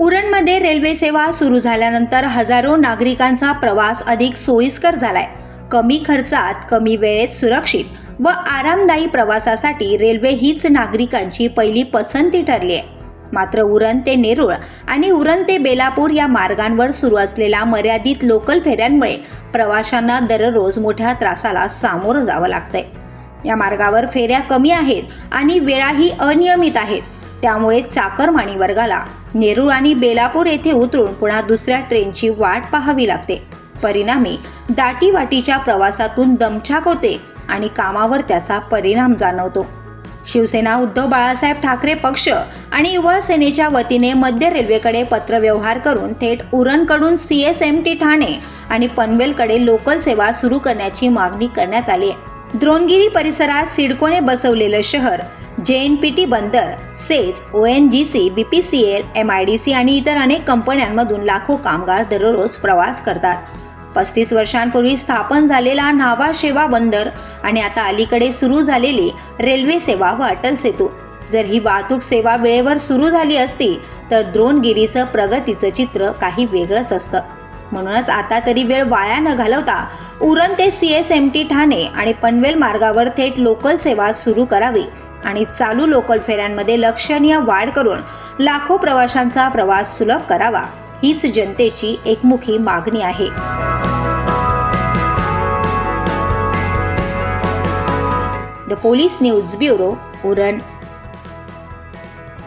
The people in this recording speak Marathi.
उरणमध्ये रेल्वे सेवा सुरू झाल्यानंतर हजारो नागरिकांचा प्रवास अधिक सोयीस्कर झालाय. कमी खर्चात कमी वेळेत सुरक्षित व आरामदायी प्रवासासाठी रेल्वे हीच नागरिकांची पहिली पसंती ठरली आहे. मात्र उरण ते नेरूळ आणि उरण ते बेलापूर या मार्गांवर सुरू असलेल्या मर्यादित लोकल फेऱ्यांमुळे प्रवाशांना दररोज मोठ्या त्रासाला सामोरं जावं लागतंय. या मार्गावर फेऱ्या कमी आहेत आणि वेळाही अनियमित आहेत. त्यामुळे चाकरमानी वर्गाला नेरूळ आणि बेलापूर येथे उतरून पुन्हा दुसऱ्या ट्रेनची वाट पाहावी लागते. परिणामी दाटीवाटीच्या प्रवासातून दमछाक होते आणि कामावर त्याचा परिणाम जाणवतो. शिवसेना उद्धव बाळासाहेब ठाकरे पक्ष आणि युवा सेनेच्या वतीने मध्य रेल्वेकडे पत्रव्यवहार करून थेट उरणकडून C S M T Thane आणि पनवेलकडे लोकल सेवा सुरू करण्याची मागणी करण्यात आली आहे. द्रोणगिरी परिसरात सिडकोने बसवलेलं शहर जे एन पी टी बंदर SEZ O N G C B P C L M I D C आणि इतर अनेक कंपन्यांमधून लाखो कामगार दररोज प्रवास करतात. पस्तीस वर्षांपूर्वी स्थापन झालेला न्हावा सेवा बंदर आणि आता अलीकडे सुरू झालेली रेल्वे सेवा व अटल सेतू. जर ही वाहतूक सेवा वेळेवर सुरू झाली असती तर द्रोणगिरीचं प्रगतीचं चित्र काही वेगळंच असतं. म्हणूनच आता तरी वेळ वाया न घालवता उरण ते C S M T Thane आणि पनवेल मार्गावर थेट लोकल सेवा सुरू करावी. आणि चालू लोकल फेऱ्यांमध्ये लक्षणीय वाढ करून लाखो प्रवाशांचा प्रवास सुलभ करावा. हीच जनतेची एकमुखी मागणी आहे. The police news bureau Uran.